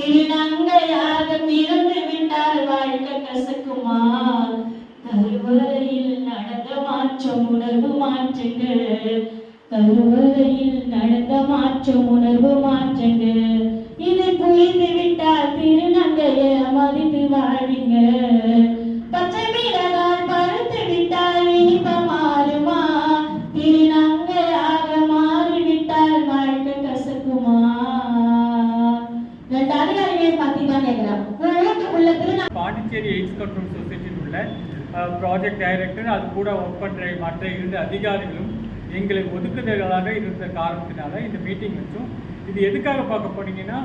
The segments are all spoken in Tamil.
திருநங்கையாக பிறந்து விட்டால் வாழ்க்கை கசக்குமா கருவறையில் நடந்த மாற்றம் உணர்வு மாற்றங்கள். கருவறையில் நடந்த மாற்றம் உணர்வு மாற்றங்கள். இது புரிந்து விட்டால் திருநங்கையை மதித்து வாழ்வீங்க பாண்டிச்சேரி கண்ட்ரோல் சொசைட்டியில் உள்ள ப்ராஜெக்ட் டைரக்டர் அது கூட ஒர்க் பண்ணுற மற்ற இருந்த அதிகாரிகளும் எங்களை ஒதுக்குதலாக இருந்த காரணத்தினால இந்த மீட்டிங் வச்சோம். இது எதுக்காக பார்க்க போனீங்கன்னா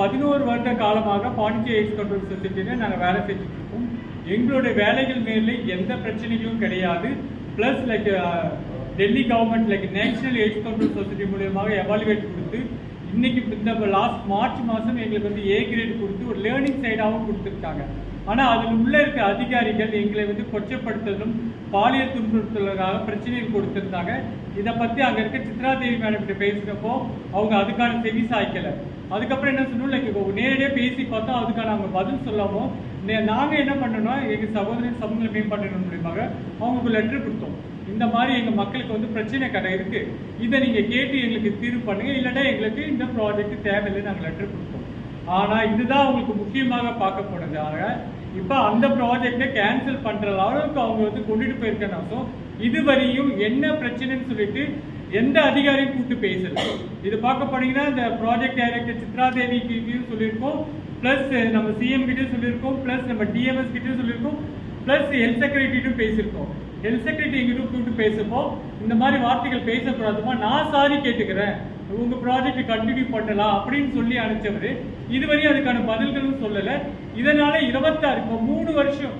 பதினோரு வருட காலமாக பாண்டிச்சேரி எய்ட்ஸ் கண்ட்ரோல் சொசைட்டியில் நாங்கள் வேலை செஞ்சுட்டு இருக்கோம் எங்களுடைய வேலைகள் மேலே எந்த பிரச்சனையும் கிடையாது. Plus like Delhi government like national AIDS control society மூலியமாக எவாலுவேட் கொடுத்து இன்னைக்கு இந்த லாஸ்ட் மார்ச் மாதம் எங்களுக்கு வந்து ஏ கிரேட் கொடுத்து ஒரு லேர்னிங் சைடாகவும் கொடுத்துருக்காங்க. ஆனால் அதில் உள்ளே இருக்க அதிகாரிகள் எங்களை வந்து கொச்சப்படுத்துறதும் பாலியல் துன்புறுத்தலுக்காக பிரச்சனைகள் கொடுத்துருந்தாங்க. இதை பற்றி அங்கே இருக்க சித்ரா தேவி மேடம் கிட்ட பேசுகிறப்போ அவங்க அதுக்கான செவி சாய்க்கலை. அதுக்கப்புறம் என்ன சொன்னோம் லைக் நேரடியாக பேசி பார்த்தா அதுக்கான அவங்க பதில் சொல்லாமல் நாங்கள் என்ன பண்ணோம்னா எங்கள் சகோதரி சமூக மேம்பாட்டணும் மூலியமாக அவங்களுக்கு லெட்ரு கொடுத்தோம். இந்த மாதிரி எங்கள் மக்களுக்கு வந்து பிரச்சனை கடை இருக்கு. இதை நீங்கள் கேட்டு எங்களுக்கு தீர்வு பண்ணுங்க. இல்லைன்னா எங்களுக்கு இந்த ப்ராஜெக்ட் தேவையில்லை நாங்கள் லெட்டர் கொடுப்போம். ஆனால் இதுதான் அவங்களுக்கு முக்கியமாக பார்க்க போனது. இப்போ அந்த ப்ராஜெக்டை கேன்சல் பண்ணுற அளவுக்கு அவங்க வந்து கொண்டுட்டு போயிருக்கனாலும் இதுவரையும் என்ன பிரச்சனைன்னு சொல்லிட்டு எந்த அதிகாரியும் கூப்பிட்டு பேசல. இது பார்க்க போனீங்கன்னா இந்த ப்ராஜெக்ட் டைரக்டர் சித்ரா தேவி கிட்டையும் சொல்லியிருக்கோம். ப்ளஸ் நம்ம சிஎம் கிட்டயும் சொல்லியிருக்கோம். ப்ளஸ் நம்ம டிஎம்எஸ் கிட்டயும் சொல்லியிருக்கோம். ப்ளஸ் ஹெல்த் செக்ரட்டரிட்டும் பேசியிருக்கோம். ஹெல்த் செக்ரட்டரி எங்கிட்ட கூப்பிட்டு பேசப்போ இந்த மாதிரி வார்த்தைகள் பேசக்கூடாதுமா? நான் சாரி கேட்டுக்கிறேன். உங்க ப்ராஜெக்ட் கண்டினியூ பண்ணலாம் அப்படின்னு சொல்லி அனுப்பிச்சவர். இதுவரையும் அதுக்கான பதில்களும் சொல்லலை. இதனால இருபத்தாறு இப்போ மூணு வருஷம்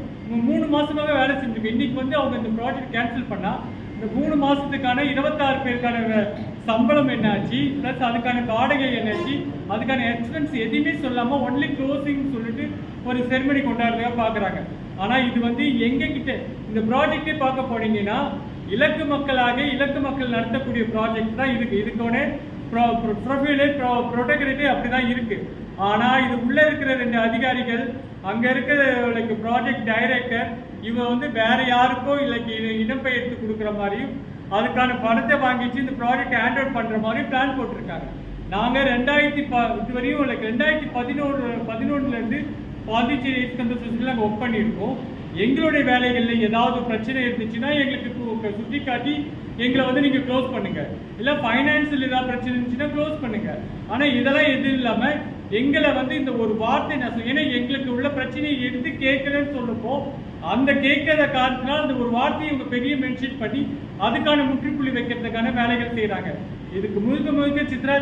மூணு மாசமாக வேலை செஞ்சிருக்கு இன்னைக்கு வந்து அவங்க இந்த ப்ராஜெக்ட் கேன்சல் பண்ணா இந்த மூணு மாசத்துக்கான இருபத்தாறு பேருக்கான சம்பளம் என்னாச்சு? ப்ளஸ் அதுக்கான வாடகை என்னாச்சு? அதுக்கான எக்ஸ்பென்ஸ் எதுவுமே சொல்லாமல் ஒன்லி க்ளோசிங் சொல்லிட்டு ஒரு செருமனி கொண்டாடுறதா பார்க்குறாங்க ஆனால் இது வந்து எங்ககிட்ட இந்த ப்ராஜெக்டே பார்க்க போனீங்கன்னா இலக்கு மக்களாக இலக்கு மக்கள் நடத்தக்கூடிய ப்ராஜெக்ட் தான் இருக்கு இதுக்கோட ப்ரொஃபைலே ப்ரொடக்டரேட்டே அப்படிதான் இருக்கு. ஆனால் இது உள்ள இருக்கிற ரெண்டு அதிகாரிகள் அங்க இருக்கிற லைக் ப்ராஜெக்ட் டைரக்டர் இவன் வந்து வேற யாருக்கோ இல்லைக்கு இடம்பெயர்த்து கொடுக்குற மாதிரியும் அதுக்கான பணத்தை வாங்கிச்சு இந்த ப்ராஜெக்ட் ஹேண்ட் அவுட் பண்ணுற மாதிரி பிளான் போட்டிருக்காங்க. நாங்கள் ரெண்டாயிரத்தி ப இதுவரையும் லைக் ரெண்டாயிரத்தி பதினோரு பதினொன்றுலேருந்து பாண்டிச்சேரி எக்ஸ்கந்த சொசைட்டியில் நாங்கள் ஒர்க் பண்ணியிருக்கோம். எங்களுடைய வேலைகளில் ஏதாவது பிரச்சனை இருந்துச்சுன்னா எங்களுக்கு சுட்டி காட்டி எங்களை வந்து நீங்கள் க்ளோஸ் பண்ணுங்கள் இல்லை ஃபைனான்சியல் ஏதாவது பிரச்சனை இருந்துச்சுன்னா க்ளோஸ் பண்ணுங்கள் ஆனால் இதெல்லாம் எதுவும் இல்லாமல் எங்களை வந்து இந்த ஒரு வார்த்தை நான் ஏன்னா எங்களுக்கு உள்ள பிரச்சனையை எடுத்து கேட்கலன்னு சொல்லப்போ அந்த கேட்காத காரணத்தினால் அந்த ஒரு வார்த்தையை இவங்க பெரிய மென்ஷன் பண்ணி அதுக்கான முற்றுப்புள்ளி வைக்கிறதுக்கான வேலைகள் செய்கிறாங்க இதுக்கு முழுக்க முழுக்க சித்ரா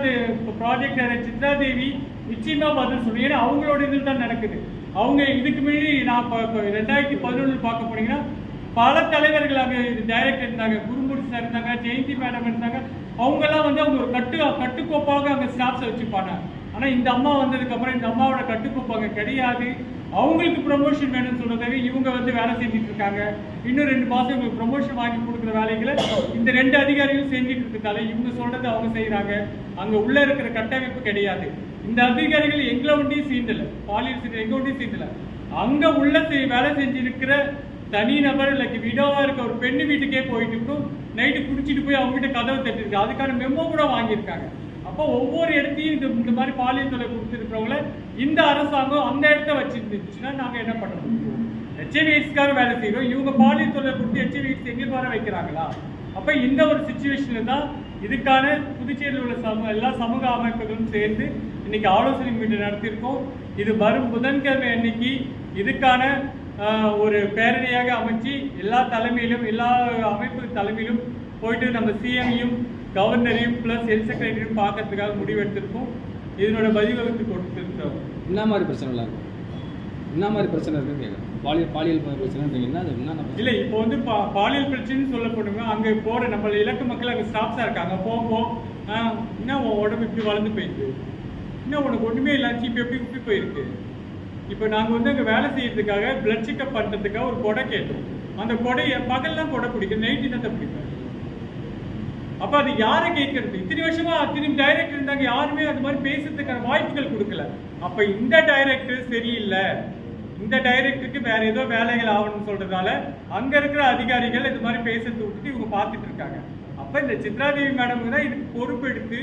ப்ராஜெக்ட் சித்ரா தேவி நிச்சயமாக பதில் சொல்லுவோம் ஏன்னா அவங்களோட இதில் தான் நடக்குது. அவங்க இதுக்கு முன்னாடி நான் இப்போ ரெண்டாயிரத்தி பதினொன்று பார்க்க போனீங்கன்னா பல தலைவர்கள் அங்கே டைரக்டர் இருந்தாங்க. குருமூர்த்தி சார் இருந்தாங்க ஜெயந்தி மேடம் இருந்தாங்க. அவங்கெல்லாம் வந்து அவங்க ஒரு கட்டு கட்டுக்கோப்பாக அங்கே ஸ்டாஃப்ஸை வச்சுப்பாங்க. ஆனால் இந்த அம்மா வந்ததுக்கப்புறம் இந்த அம்மாவோட கட்டுக்கோப்பாங்க கிடையாது. அவங்களுக்கு ப்ரொமோஷன் வேணும்னு சொன்னதாக இவங்க வந்து வேலை செஞ்சுட்டு இருக்காங்க. இன்னும் ரெண்டு மாதம் இவங்களுக்கு ப்ரொமோஷன் வாங்கி கொடுக்குற வேலைகளை இந்த ரெண்டு அதிகாரிகளும் செஞ்சுட்டு இருக்கதால இவங்க சொல்றதை அவங்க செய்கிறாங்க அங்க உள்ள இருக்கிற கட்டமைப்பு கிடையாது. இந்த அதிகாரிகள் எங்களை ஒன்றையும் சீண்டல. பாலியல் சீண்டல் எங்க ஒன்றையும் சீண்டல. அங்க உள்ள செய்- வேலை செஞ்சிருக்கிற தனி நபர் இல்லை விடோவா இருக்க ஒரு பெண்ணு வீட்டுக்கே போயிட்டு இருக்கும் நைட்டு குடிச்சிட்டு போய் அவங்க கிட்ட கதவை தட்டிருக்கு அதுக்கான மெமோ கூட வாங்கியிருக்காங்க. அப்போ ஒவ்வொரு இடத்தையும் இந்த இந்த மாதிரி பாலியல் தொலை கொடுத்துருக்கிறவங்கள இந்த அரசாங்கம் அந்த இடத்த வச்சிருந்துச்சுன்னா நாங்கள் என்ன பண்ண முடியும் ஹெச்ஐவிஸ்க்காக வேலை செய்கிறோம் இவங்க பாலியல் தொலை கொடுத்து ஹெச்ஐவிஸ் எங்களுக்கு வர வைக்கிறாங்களா? அப்போ இந்த ஒரு சுச்சுவேஷன்ல தான் இதுக்கான புதுச்சேரியில் உள்ள சமூக எல்லா சமூக அமைப்புகளும் சேர்ந்து இன்னைக்கு ஆலோசனை மீட்டிங் நடத்தியிருக்கோம். இது வரும் புதன்கிழமை அன்னைக்கு இதுக்கான ஒரு பேரணியாக அமைச்சு எல்லா தலைமையிலும் எல்லா அமைப்பு தலைமையிலும் போயிட்டு நம்ம சிஎம்ஐயும் கவர்னரையும் ப்ளஸ் ஹெல்த் செக்ரட்டரியும் பார்க்கறதுக்காக முடிவெடுத்திருக்கோம் இதனோட பதிவகுத்து கொடுத்துருக்கோம் என்ன மாதிரி பிரச்சனைலாம் இருக்கும் என்ன மாதிரி பிரச்சனை இருக்குன்னு கேட்குறேன். பாலியல் பாலியல் பிரச்சனைன்றீங்கன்னா அது? என்ன? இல்ல இப்போ வந்து பா பாலியல் பிரச்சனைன்னு சொல்லப்படுங்க. அங்க போற நம்ம இலக்கு மக்கள் அங்க ஸ்டாஃப்ஸா இருக்காங்க. போகும்போ என்ன உன் உடம்பு இப்படி வளர்ந்து போயிருக்கு? என்ன உனக்கு ஒண்ணுமே இல்லாச்சு இப்போ எப்படி இப்படி போயிருக்கு? இப்போ நாங்க வந்து அங்க வேலை செய்யறதுக்காக பிளட் செக்அப் பண்றதுக்காக ஒரு கொடை கேட்டோம். அந்த கொடையை பகல்லாம் கொடை பிடிக்கும் நைட் என்னத்தை பிடிக்கும் அப்ப அது யாரை கேட்கறது? இத்தனை வருஷமா அத்தனை டைரக்டர் இருந்தாங்க யாருமே அது மாதிரி பேசுறதுக்கான வாய்ப்புகள் கொடுக்கல. அப்ப இந்த டைரக்டர் சரியில்லை. இந்த டைரக்டருக்கு வேற ஏதோ வேலைகள் ஆகணும்னு சொல்றதால அங்க இருக்கிற அதிகாரிகள் இது மாதிரி பேசுறது விட்டுட்டு இவங்க பார்த்துட்டு இருக்காங்க. அப்ப இந்த சித்ராதேவி மேடம் தான் இதுக்கு பொறுப்பெடுத்து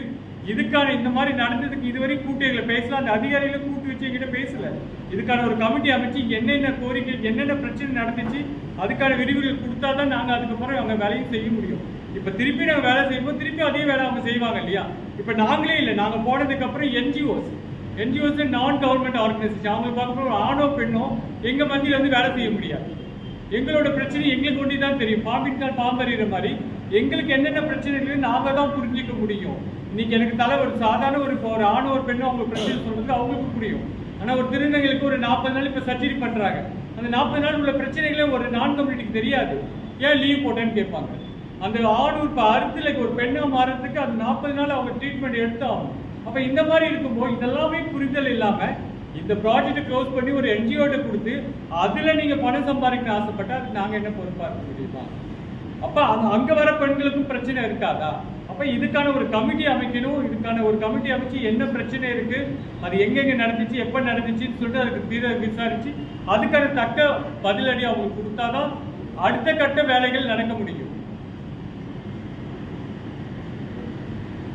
இதுக்கான இந்த மாதிரி நடந்ததுக்கு இதுவரை கூட்டிகளை பேசல. அந்த அதிகாரிகளை கூட்டி வச்சு எங்கிட்ட பேசல. இதுக்கான ஒரு கமிட்டி அமைச்சு என்னென்ன கோரிக்கை என்னென்ன பிரச்சனை நடந்துச்சு அதுக்கான விரிவுகள் கொடுத்தா தான் நாங்கள் அதுக்கப்புறம் அவங்க வேலையும் செய்ய முடியும். இப்போ திருப்பி நாங்கள் வேலை செய்யும்போது திருப்பி அதே வேலை அவங்க செய்வாங்க இல்லையா? இப்போ நாங்களே இல்லை. நாங்கள் போனதுக்கப்புறம் என்ஜிஓஸ் என்ஜிஓஸ் நான் கவர்மெண்ட் ஆர்கனைசேஷன் அவங்க பார்க்கும்போது ஒரு ஆணோ பெண்ணோ எங்கள் மத்தியில் வந்து வேலை செய்ய முடியாது. எங்களோட பிரச்சனை எங்களுக்கு ஒன்றி தான் தெரியும். பாம்பின் கால் பாம்பறிகிற மாதிரி எங்களுக்கு என்னென்ன பிரச்சனை இருக்குன்னு நாங்க தான் புரிஞ்சிக்க முடியும். இன்னைக்கு எனக்கு தலை ஒரு சாதாரண ஒரு இப்போ ஒரு ஆணோ ஒரு பெண்ணோ அவங்களுக்கு பிரச்சனை சொல்றது அவங்களுக்கு புரியும். ஆனால் ஒரு திருநங்கைகளுக்கு ஒரு நாற்பது நாள் இப்போ சர்ஜரி பண்ணுறாங்க அந்த நாற்பது நாள் உள்ள பிரச்சனைகளே ஒரு நான் கம்யூனிட்டிக்கு தெரியாது. ஏன் லீவ் போட்டேன்னு கேட்பாங்க. அந்த ஆடு இப்போ அறுத்துல ஒரு பெண்ணை மாறதுக்கு அந்த நாற்பது நாள் அவங்க ட்ரீட்மெண்ட் எடுத்தாகணும். அப்போ இந்த மாதிரி இருக்கும்போது இதெல்லாமே புரிதல் இல்லாமல் இந்த ப்ராஜெக்ட்டை க்ளோஸ் பண்ணி ஒரு என்ஜிஓட்ட கொடுத்து அதில் நீங்கள் பணம் சம்பாதிக்க ஆசைப்பட்டால் அதுக்கு நாங்கள் என்ன பொறுப்பாக முடியுமா? அப்போ அந்த அங்கே வர பெண்களுக்கும் பிரச்சனை இருக்காதா? அப்போ இதுக்கான ஒரு கமிட்டி அமைக்கணும் இதுக்கான ஒரு கமிட்டி அமைச்சு என்ன பிரச்சனை இருக்கு? அது எங்கெங்கே நடந்துச்சு எப்போ நடந்துச்சுன்னு சொல்லிட்டு அதுக்கு தீர விசாரிச்சு அதுக்கான தக்க பதிலடி அவங்களுக்கு கொடுத்தாதான் அடுத்த கட்ட வேலைகள் நடக்க முடியும்.